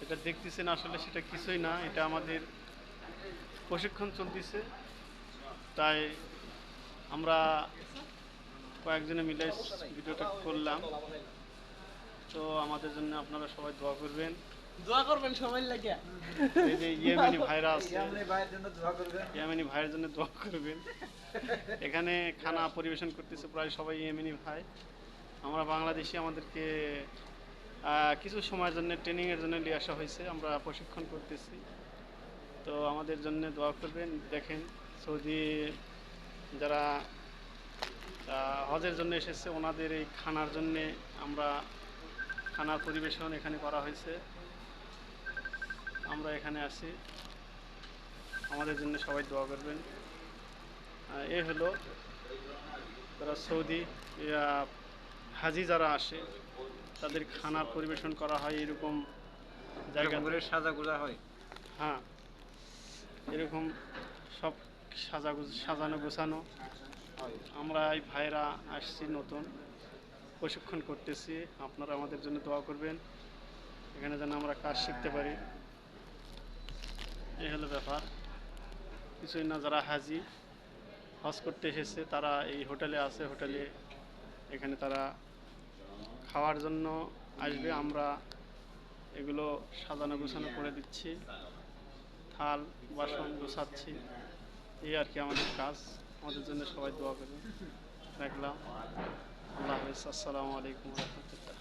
যেটা দেখতেছেন আসলে সেটা কিছুই না এটা আমাদের প্রশিক্ষণ চলতেছে। তাই আমরা কয়েকজনে মিলে ভিডিওটা করলাম। তো আমাদের জন্য আপনারা সবাই দোয়া করবেন। দোয়া করবেন সবাই লাগিয়া এই যে ইয়েমেনি ভাইরা আছে। ইয়ামনি ভাইয়ের জন্য দোয়া করবেন। ইয়েমেনি ভাইয়ের জন্য দোয়া করবেন। এখানে খানা পরিবেশন করতেছে প্রায় সবাই ইয়েমেনি ভাই। আমরা বাংলাদেশি আমাদেরকে কিছু সময়ের জন্য ট্রেনিংয়ের জন্য নিয়ে আসা হয়েছে। আমরা প্রশিক্ষণ করতেছি। তো আমাদের জন্য দোয়া করবেন। দেখেন, সৌদি যারা হজের জন্য এসেছে, ওনাদের এই খানার জন্যে আমরা খানার পরিবেশন এখানে করা হয়েছে। আমরা এখানে আছি। আমাদের জন্য সবাই দোয়া করবেন। এ হলো যারা সৌদি হাজি যারা আসে তাদের খানার পরিবেশন করা হয় এরকম জায়গা সাজা গোজা হয়। হ্যাঁ এরকম সব সাজা সাজানো গোছানো আমরা এই ভাইরা আসছি নতুন প্রশিক্ষণ করতেছি। আপনারা আমাদের জন্য দোয়া করবেন। এখানে যেন আমরা কাজ শিখতে পারি। এই হলো ব্যাপার। কিছুই না যারা হাজি হজ করতে এসেছে তারা এই হোটেলে আছে। হোটেলে এখানে তারা খাওয়ার জন্য আসবে, আমরা এগুলো সাজানো গোছানো করে দিচ্ছি। থাল, বাসন গোছাচ্ছি। এই আর কি আমাদের কাজ। আমাদের জন্য সবাই দোয়া করবে রাখলাম। আল্লাহ হাফিজ। আসসালামু আলাইকুম রহমতুল্লাহ।